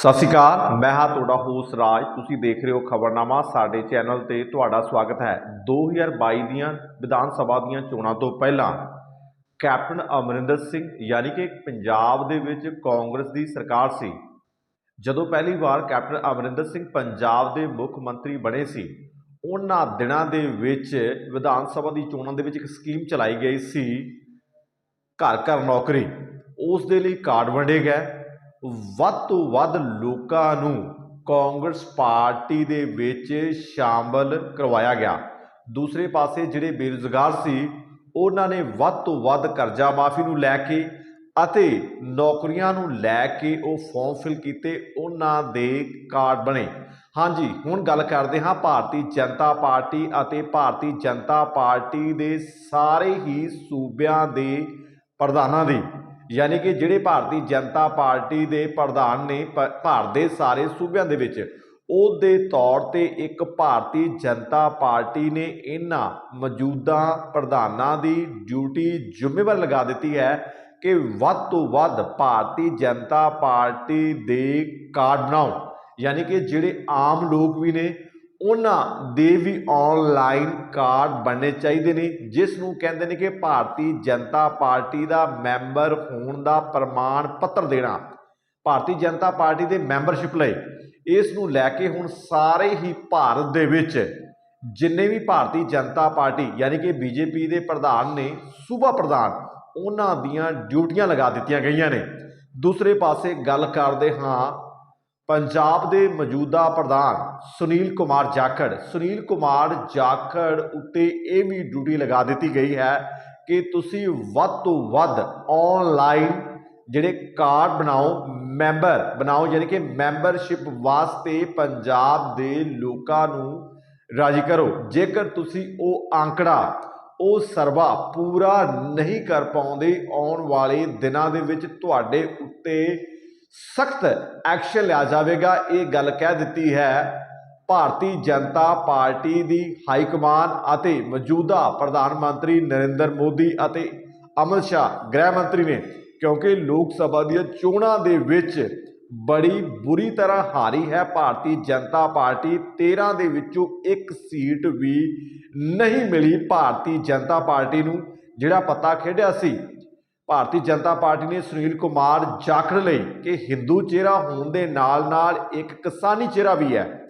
ਸਤਿ ਸ਼੍ਰੀ ਅਕਾਲ, ਮੈਂ ਹਾਂ ਤੁਹਾਡਾ ਹੋਸਟ ਰਾਜ। ਤੁਸੀਂ ਦੇਖ ਰਹੇ ਹੋ ਖਬਰਨਾਮਾ। ਸਾਡੇ ਚੈਨਲ ਤੇ ਤੁਹਾਡਾ ਸਵਾਗਤ ਹੈ। 2022 ਦੀਆਂ ਵਿਧਾਨ ਸਭਾ ਦੀਆਂ ਚੋਣਾਂ ਤੋਂ ਪਹਿਲਾਂ ਕੈਪਟਨ ਅਮਰਿੰਦਰ ਸਿੰਘ, ਯਾਨੀ ਕਿ ਪੰਜਾਬ ਦੇ ਵਿੱਚ ਕਾਂਗਰਸ ਦੀ ਸਰਕਾਰ ਸੀ। ਜਦੋਂ ਪਹਿਲੀ ਵਾਰ ਕੈਪਟਨ ਅਮਰਿੰਦਰ ਸਿੰਘ ਪੰਜਾਬ ਦੇ ਮੁੱਖ ਮੰਤਰੀ ਬਣੇ ਸੀ, ਉਹਨਾਂ ਦਿਨਾਂ ਦੇ ਵਿੱਚ ਵਿਧਾਨ ਸਭਾ ਦੀ ਚੋਣਾਂ ਦੇ ਵਿੱਚ ਇੱਕ ਸਕੀਮ ਚਲਾਈ ਗਈ ਸੀ ਘਰ ਘਰ ਨੌਕਰੀ। ਉਸ ਦੇ ਲਈ ਕਾਰਡ ਵੰਡੇ ਗਏ। ਵੱਧ ਤੋਂ ਵੱਧ ਲੋਕਾਂ ਨੂੰ ਕਾਂਗਰਸ ਪਾਰਟੀ ਦੇ ਵਿੱਚ ਸ਼ਾਮਲ ਕਰਵਾਇਆ ਗਿਆ। ਦੂਸਰੇ ਪਾਸੇ ਜਿਹੜੇ ਬੇਰੁਜ਼ਗਾਰ ਸੀ, ਉਹਨਾਂ ਨੇ ਵੱਧ ਤੋਂ ਵੱਧ ਕਰਜ਼ਾ ਮਾਫੀ ਨੂੰ ਲੈ ਕੇ ਅਤੇ ਨੌਕਰੀਆਂ ਨੂੰ ਲੈ ਕੇ ਉਹ ਫਾਰਮ ਫਿਲ ਕੀਤੇ, ਉਹਨਾਂ ਦੇ ਕਾਰਡ ਬਣੇ। ਹਾਂਜੀ, ਹੁਣ ਗੱਲ ਕਰਦੇ ਹਾਂ ਭਾਰਤੀ ਜਨਤਾ ਪਾਰਟੀ ਅਤੇ ਭਾਰਤੀ ਜਨਤਾ ਪਾਰਟੀ ਦੇ ਸਾਰੇ ਹੀ ਸੂਬਿਆਂ ਦੇ ਪ੍ਰਧਾਨਾਂ ਦੀ। ਯਾਨੀ ਕਿ ਜਿਹੜੇ ਭਾਰਤੀ ਜਨਤਾ ਪਾਰਟੀ ਦੇ ਪ੍ਰਧਾਨ ਨੇ ਪ- ਭਾਰਤ ਦੇ ਸਾਰੇ ਸੂਬਿਆਂ ਦੇ ਵਿੱਚ ਉਹਦੇ ਤੌਰ ਤੇ ਇੱਕ ਭਾਰਤੀ ਜਨਤਾ ਪਾਰਟੀ ਨੇ ਇਹਨਾਂ ਮੌਜੂਦਾ ਪ੍ਰਧਾਨਾਂ ਦੀ ਡਿਊਟੀ ਜ਼ਿੰਮੇਵਾਰ ਲਗਾ ਦਿੱਤੀ ਹੈ ਕਿ ਵੱਧ ਤੋਂ ਵੱਧ ਭਾਰਤੀ ਜਨਤਾ ਪਾਰਟੀ ਦੇ ਕਾਰਡ ਬਣਾਓ ਯਾਨੀ ਕਿ ਜਿਹੜੇ ਆਮ ਲੋਕ ਵੀ ਨੇ ਉਹਨਾਂ ਦੇ ਵੀ ਆਨਲਾਈਨ ਕਾਰਡ ਬਣਨੇ ਚਾਹੀਦੇ ਨੇ ਜਿਸ ਨੂੰ ਕਹਿੰਦੇ ਨੇ ਕਿ ਭਾਰਤੀ ਜਨਤਾ ਪਾਰਟੀ ਦਾ ਮੈਂਬਰ ਹੋਣ ਦਾ ਪ੍ਰਮਾਣ ਪੱਤਰ ਦੇਣਾ। ਭਾਰਤੀ ਜਨਤਾ ਪਾਰਟੀ ਦੇ ਮੈਂਬਰਸ਼ਿਪ ਲਈ। ਇਸ ਨੂੰ ਲੈ ਕੇ ਹੁਣ ਸਾਰੇ ਹੀ ਭਾਰਤ ਦੇ ਵਿੱਚ ਜਿੰਨੇ ਵੀ ਭਾਰਤੀ ਜਨਤਾ ਪਾਰਟੀ, ਯਾਨੀ ਕਿ ਬੀਜੇਪੀ ਦੇ ਪ੍ਰਧਾਨ ਨੇ, ਸੂਬਾ ਪ੍ਰਧਾਨ, ਉਹਨਾਂ ਦੀਆਂ ਡਿਊਟੀਆਂ ਲਗਾ ਦਿੱਤੀਆਂ ਗਈਆਂ ਨੇ। ਦੂਸਰੇ ਪਾਸੇ ਗੱਲ ਕਰਦੇ ਹਾਂ ਪੰਜਾਬ ਦੇ ਮੌਜੂਦਾ ਪ੍ਰਧਾਨ ਸੁਨੀਲ ਕੁਮਾਰ ਜਾਖੜ। ਸੁਨੀਲ ਕੁਮਾਰ ਜਾਖੜ ਉੱਤੇ ਇਹ ਵੀ ਡਿਊਟੀ ਲਗਾ ਦਿੱਤੀ ਗਈ ਹੈ ਕਿ ਤੁਸੀਂ ਵੱਧ ਤੋਂ ਵੱਧ ਆਨਲਾਈਨ ਜਿਹੜੇ ਕਾਰਡ ਬਣਾਓ ਮੈਂਬਰ ਬਣਾਓ, ਯਾਨੀ ਕਿ ਮੈਂਬਰਸ਼ਿਪ ਵਾਸਤੇ ਪੰਜਾਬ ਦੇ ਲੋਕਾਂ ਨੂੰ ਰਾਜੀ ਕਰੋ। ਜੇਕਰ ਤੁਸੀਂ ਉਹ ਆંકੜਾ ਉਹ ਸਰਵਾ ਪੂਰਾ ਨਹੀਂ ਕਰ ਪਾਉਂਦੇ ਆਉਣ ਵਾਲੇ ਦਿਨਾਂ ਦੇ ਵਿੱਚ ਤੁਹਾਡੇ ਉੱਤੇ ਸਖਤ ਐਕਸ਼ਨ ਲਿਆ ਜਾਵੇਗਾ। ਇਹ ਗੱਲ ਕਹਿ ਦਿੱਤੀ ਹੈ, ਭਾਰਤੀ ਜਨਤਾ ਪਾਰਟੀ ਦੀ ਹਾਈ ਕਮਾਨ ਅਤੇ ਮੌਜੂਦਾ ਪ੍ਰਧਾਨ ਮੰਤਰੀ ਨਰਿੰਦਰ ਮੋਦੀ ਅਤੇ ਅਮਿਤ ਸ਼ਾਹ, ਗ੍ਰਹਿ ਮੰਤਰੀ ਨੇ, ਕਿਉਂਕਿ ਲੋਕ ਸਭਾ ਦੀਆਂ ਚੋਣਾਂ ਦੇ ਵਿੱਚ ਬੜੀ ਬੁਰੀ ਤਰ੍ਹਾਂ ਹਾਰੀ ਹੈ। ਭਾਰਤੀ ਜਨਤਾ ਪਾਰਟੀ 13 ਦੇ ਵਿੱਚੋਂ ਇੱਕ ਸੀਟ ਵੀ ਨਹੀਂ ਮਿਲੀ ਭਾਰਤੀ ਜਨਤਾ ਪਾਰਟੀ ਨੂੰ, ਜਿਹੜਾ ਪਤਾ ਖੇਡਿਆ ਸੀ। ਭਾਰਤੀ ਜਨਤਾ ਪਾਰਟੀ ਨੇ ਸੁਨੀਲ ਕੁਮਾਰ ਜਾਖੜ ਲਈ ਕਿ ਹਿੰਦੂ ਚਿਹਰਾ ਹੋਣ ਦੇ ਨਾਲ-ਨਾਲ ਇੱਕ ਕਿਸਾਨੀ ਚਿਹਰਾ ਵੀ ਹੈ।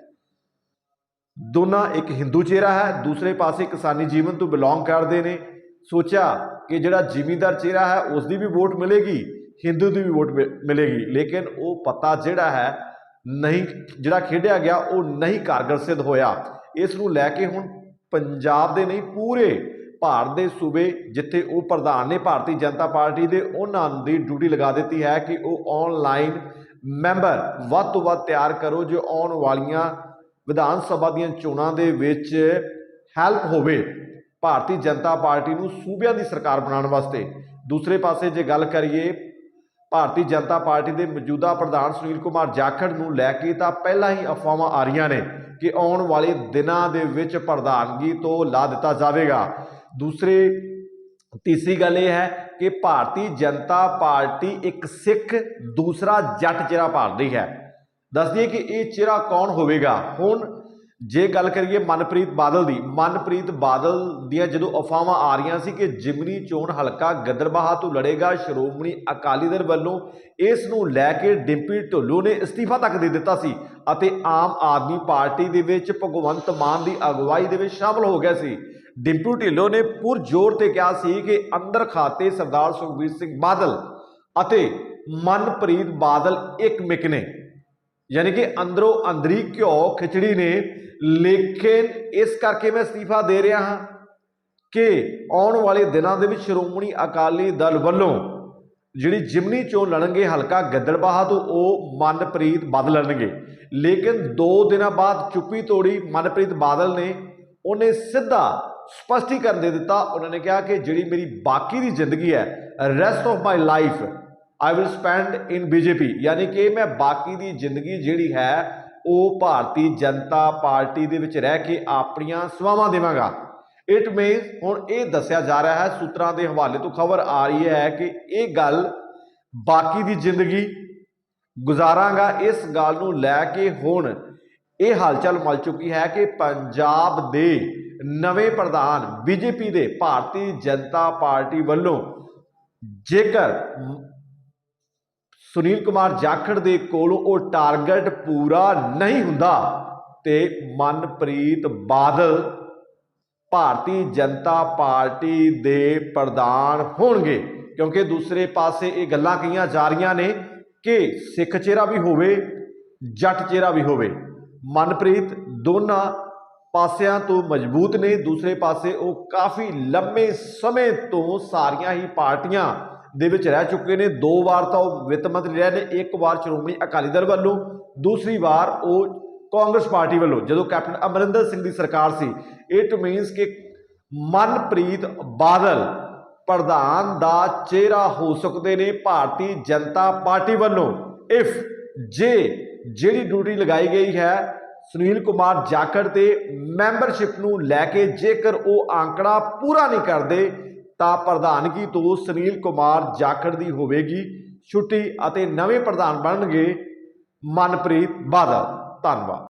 ਦੋਨਾਂ ਇੱਕ ਹਿੰਦੂ ਚਿਹਰਾ ਹੈ, ਦੂਸਰੇ ਪਾਸੇ ਕਿਸਾਨੀ ਜੀਵਨ ਤੋਂ ਬਿਲੋਂਗ ਕਰਦੇ ਨੇ। ਸੋਚਿਆ ਕਿ ਜਿਹੜਾ ਜ਼ਿਮੀਂਦਾਰ ਚਿਹਰਾ ਹੈ ਉਸ ਦੀ ਵੀ ਵੋਟ ਮਿਲੇਗੀ, ਹਿੰਦੂ ਦੀ ਵੀ ਵੋਟ ਮਿ- ਮਿਲੇਗੀ। ਲੇਕਿਨ ਉਹ ਪਤਾ ਜਿਹੜਾ ਹੈ, ਨਹੀਂ, ਜਿਹੜਾ ਖੇਡਿਆ ਗਿਆ, ਉਹ ਨਹੀਂ ਕਾਰਗਰ ਸਿੱਧ ਹੋਇਆ। ਇਸ ਨੂੰ ਲੈ ਕੇ ਹੁਣ ਪੰਜਾਬ ਦੇ ਨਹੀਂ, ਪੂਰੇ ਭਾਰਤ ਦੇ ਸੂਬੇ ਜਿੱਥੇ ਉਹ ਪ੍ਰਧਾਨ ਨੇ ਭਾਰਤੀ ਜਨਤਾ ਪਾਰਟੀ ਦੇ, ਉਹਨਾਂ ਦੀ ਡਿਊਟੀ ਲਗਾ ਦਿੱਤੀ ਹੈ ਕਿ ਉਹ ਆਨਲਾਈਨ ਮੈਂਬਰ ਵੱਧ ਤੋਂ ਵੱਧ ਤਿਆਰ ਕਰੋ, ਜੋ ਆਉਣ ਵਾਲੀਆਂ ਵਿਧਾਨ ਸਭਾ ਦੀਆਂ ਚੋਣਾਂ ਦੇ ਵਿੱਚ ਹੈਲਪ ਹੋਵੇ ਭਾਰਤੀ ਜਨਤਾ ਪਾਰਟੀ ਨੂੰ ਸੂਬਿਆਂ ਦੀ ਸਰਕਾਰ ਬਣਾਉਣ ਵਾਸਤੇ। ਦੂਸਰੇ ਪਾਸੇ ਜੇ ਗੱਲ ਕਰੀਏ, ਭਾਰਤੀ ਜਨਤਾ ਪਾਰਟੀ ਦੇ ਮੌਜੂਦਾ ਪ੍ਰਧਾਨ ਸੁਨੀਲ ਕੁਮਾਰ ਜਾਖੜ ਨੂੰ ਲੈ ਕੇ ਤਾਂ ਪਹਿਲਾਂ ਹੀ ਅਫਵਾਹਾਂ ਆ ਰਹੀਆਂ ਨੇ ਕਿ ਆਉਣ ਵਾਲੇ ਦਿਨਾਂ ਦੇ ਵਿੱਚ ਪ੍ਰਧਾਨਗੀ ਤੋਂ ਲਾ ਦਿੱਤਾ ਜਾਵੇਗਾ। ਦੂਸਰੇ, ਤੀਸਰੀ ਗੱਲ ਇਹ ਹੈ ਕਿ ਭਾਰਤੀ ਜਨਤਾ ਪਾਰਟੀ ਇੱਕ ਸਿੱਖ ਦੂਸਰਾ ਜੱਟ ਚਿਹਰਾ ਭਾਲ ਰਹੀ ਹੈ। ਦੱਸਦੀ ਹੈ ਕਿ ਇਹ ਚਿਹਰਾ ਕੌਣ ਹੋਵੇਗਾ? ਹੁਣ ਜੇ ਗੱਲ ਕਰੀਏ ਮਨਪ੍ਰੀਤ ਬਾਦਲ ਦੀ, ਮਨਪ੍ਰੀਤ ਬਾਦਲ ਦੀਆਂ ਜਦੋਂ ਅਫਵਾਹਾਂ ਆ ਰਹੀਆਂ ਸੀ ਕਿ ਜਿਮਨੀ ਚੋਣ ਹਲਕਾ ਗਦਰਬਾਹਾ ਤੋਂ ਲੜੇਗਾ, ਸ਼੍ਰੋਮਣੀ ਅਕਾਲੀ ਦਲ ਵੱਲੋਂ ਇਸ ਨੂੰ ਲੈ ਕੇ ਡਿੰਪੀ ਢੋਲੋ ਨੇ ਅਸਤੀਫਾ ਤੱਕ ਦੇ ਦਿੱਤਾ ਸੀ ਅਤੇ ਆਮ ਆਦਮੀ ਪਾਰਟੀ ਦੇ ਵਿੱਚ ਭਗਵੰਤ ਮਾਨ ਦੀ ਅਗਵਾਈ ਦੇ ਵਿੱਚ ਸ਼ਾਮਲ ਹੋ ਗਿਆ ਸੀ। ਡਿੰਪੂ ਢਿੱਲੋਂ ਨੇ ਪੁਰ ਜ਼ੋਰ ਤੇ ਕਿਹਾ ਸੀ ਕਿ ਅੰਦਰ ਖਾਤੇ ਸਰਦਾਰ ਸੁਖਬੀਰ ਸਿੰਘ ਬਾਦਲ ਅਤੇ ਮਨਪ੍ਰੀਤ ਬਾਦਲ ਇੱਕ ਮਿਕ ਨੇ। ਯਾਨੀ ਕਿ ਅੰਦਰੋਂ ਅੰਦਰੀ ਘਿਓ ਖਿਚੜੀ ਨੇ। ਲੇਕਿਨ ਇਸ ਕਰਕੇ ਮੈਂ ਅਸਤੀਫਾ ਦੇ ਰਿਹਾ ਹਾਂ ਕਿ ਆਉਣ ਵਾਲੇ ਦਿਨਾਂ ਦੇ ਵਿੱਚ ਸ਼੍ਰੋਮਣੀ ਅਕਾਲੀ ਦਲ ਵੱਲੋਂ ਜਿਹੜੀ ਜਿਮਨੀ ਚੋਣ ਲੜਨਗੇ ਹਲਕਾ ਗੱਦੜਬਾਹਾ ਤੋਂ, ਉਹ ਮਨਪ੍ਰੀਤ ਬਾਦਲ ਲੜਨਗੇ। ਲੇਕਿਨ 2 ਦਿਨਾਂ ਬਾਅਦ ਚੁੱਪੀ ਤੋੜੀ ਮਨਪ੍ਰੀਤ ਬਾਦਲ ਨੇ, ਉਹਨੇ ਸਿੱਧਾ ਸਪਸ਼ਟੀਕਰਨ ਦੇ ਦਿੱਤਾ। ਉਹਨਾਂ ਨੇ ਕਿਹਾ ਕਿ ਜਿਹੜੀ ਮੇਰੀ ਬਾਕੀ ਦੀ ਜ਼ਿੰਦਗੀ ਹੈ rest of my life I will spend in BJP ਯਾਨੀ ਕਿ ਮੈਂ ਬਾਕੀ ਦੀ ਜ਼ਿੰਦਗੀ ਜਿਹੜੀ ਹੈ, ਉਹ ਭਾਰਤੀ ਜਨਤਾ ਪਾਰਟੀ ਦੇ ਵਿੱਚ ਰਹਿ ਕੇ ਆਪਣੀਆਂ ਸੇਵਾਵਾਂ ਦੇਵਾਂਗਾ। ਇਟ ਮੀਨਸ ਹੁਣ ਇਹ ਦੱਸਿਆ ਜਾ ਰਿਹਾ ਹੈ, ਸੂਤਰਾਂ ਦੇ ਹਵਾਲੇ ਤੋਂ ਖਬਰ ਆ ਰਹੀ ਹੈ ਕਿ ਇਹ ਗੱਲ ਬਾਕੀ ਦੀ ਜ਼ਿੰਦਗੀ ਗੁਜ਼ਾਰਾਂਗਾ। ਇਸ ਗੱਲ ਨੂੰ ਲੈ ਕੇ ਹੁਣ ਇਹ ਹਲਚਲ ਮਚ ਚੁੱਕੀ ਹੈ ਕਿ ਪੰਜਾਬ ਦੇ ਨਵੇਂ ਪ੍ਰਧਾਨ ਬੀਜੇਪੀ ਦੇ ਭਾਰਤੀ ਜਨਤਾ ਪਾਰਟੀ ਵੱਲੋਂ ਜੇਕਰ ਸੁਨੀਲ ਕੁਮਾਰ ਜਾਖੜ ਦੇ ਕੋਲ ਉਹ ਟਾਰਗੇਟ ਪੂਰਾ ਨਹੀਂ ਹੁੰਦਾ ਤੇ ਮਨਪ੍ਰੀਤ ਬਾਦਲ ਭਾਰਤੀ ਜਨਤਾ ਪਾਰਟੀ ਦੇ ਪ੍ਰਧਾਨ ਹੋਣਗੇ, ਕਿਉਂਕਿ ਦੂਸਰੇ ਪਾਸੇ ਇਹ ਗੱਲਾਂ ਕਹੀਆਂ ਜਾ ਰਹੀਆਂ ਨੇ ਕਿ ਸਿੱਖ ਚਿਹਰਾ ਵੀ ਹੋਵੇ, ਜੱਟ ਚਿਹਰਾ ਵੀ ਹੋਵੇ, ਮਨਪ੍ਰੀਤ ਦੋਨਾਂ ਪਾਸਿਆਂ ਤੋਂ ਮਜ਼ਬੂਤ ਨੇ, ਦੂਸਰੇ ਪਾਸੇ ਉਹ ਕਾਫੀ ਲੰਮੇ ਸਮੇਂ ਤੋਂ ਸਾਰੀਆਂ ਹੀ ਪਾਰਟੀਆਂ ਦੇ ਵਿੱਚ ਰਹਿ ਚੁੱਕੇ ਨੇ। ਦੋ ਵਾਰ ਤਾਂ ਉਹ ਵਿੱਤ ਮੰਤਰੀ ਰਹੇ ਨੇ, ਇੱਕ ਵਾਰ ਸ਼੍ਰੋਮਣੀ ਅਕਾਲੀ ਦਲ ਵੱਲੋਂ, ਦੂਸਰੀ ਵਾਰ ਉਹ ਕਾਂਗਰਸ ਪਾਰਟੀ ਵੱਲੋਂ। ਜਦੋਂ ਕੈਪਟਨ ਅਮਰਿੰਦਰ ਸਿੰਘ ਦੀ ਸਰਕਾਰ ਸੀ ਇਟ ਮੀਨਸ ਕਿ ਮਨਪ੍ਰੀਤ ਬਾਦਲ ਪ੍ਰਧਾਨ ਦਾ ਚਿਹਰਾ ਹੋ ਸਕਦੇ ਨੇ ਭਾਰਤੀ ਜਨਤਾ ਪਾਰਟੀ ਵੱਲੋਂ। ਇਫ ਜੇ, ਜਿਹੜੀ ਡਿਊਟੀ ਲਗਾਈ ਗਈ ਹੈ ਸੁਨੀਲ ਕੁਮਾਰ ਜਾਖੜ ਤੇ ਮੈਂਬਰਸ਼ਿਪ ਨੂੰ ਲੈ ਕੇ ਜੇਕਰ ਉਹ ਆંકੜਾ ਪੂਰਾ ਨਹੀਂ ਕਰਦੇ, ਤਾਂ ਪ੍ਰਧਾਨਗੀ ਤੋਂ ਸੁਨੀਲ ਕੁਮਾਰ ਜਾਖੜ ਦੀ ਹੋਵੇਗੀ ਛੁੱਟੀ ਅਤੇ ਨਵੇਂ ਪ੍ਰਧਾਨ ਬਣਨਗੇ ਮਨਪ੍ਰੀਤ ਬਾਦਲ। ਧੰਨਵਾਦ।